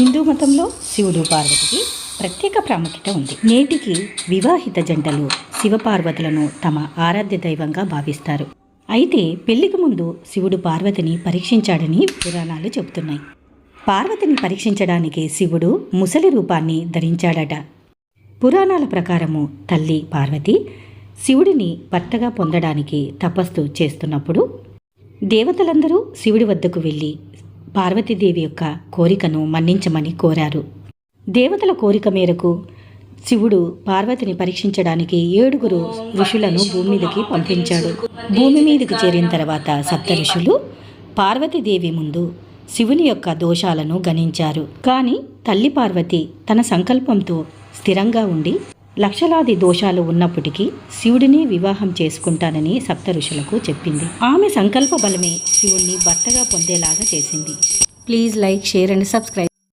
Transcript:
హిందూ మతంలో శివుడు పార్వతికి ప్రత్యేక ప్రాముఖ్యత ఉంది. నేటికి వివాహిత జంటలు శివపార్వతులను తమ ఆరాధ్య దైవంగా భావిస్తారు. అయితే పెళ్ళికి ముందు శివుడు పార్వతిని పరీక్షించాడని పురాణాలు చెబుతున్నాయి. పార్వతిని పరీక్షించడానికి శివుడు ముసలి రూపాన్ని ధరించాడట. పురాణాల ప్రకారము తల్లి పార్వతి శివుడిని భర్తగా పొందడానికి తపస్సు చేస్తున్నప్పుడు దేవతలందరూ శివుడి వద్దకు వెళ్ళి పార్వతీదేవి యొక్క కోరికను మన్నించమని కోరారు. దేవతల కోరిక మేరకు శివుడు పార్వతిని పరీక్షించడానికి ఏడుగురు ఋషులను భూమి మీదకి పంపించాడు. భూమి మీదకి చేరిన తర్వాత సప్త ఋషులు పార్వతీదేవి ముందు శివుని యొక్క దోషాలను గణించారు. కానీ తల్లి పార్వతి తన సంకల్పంతో స్థిరంగా ఉండి లక్షలాది దోషాలు ఉన్నప్పటికీ శివుడిని వివాహం చేసుకుంటానని సప్త ఋషులకు చెప్పింది. ఆమె సంకల్ప బలమే శివుణ్ణి భర్తగా పొందేలాగా చేసింది. Please like share and subscribe.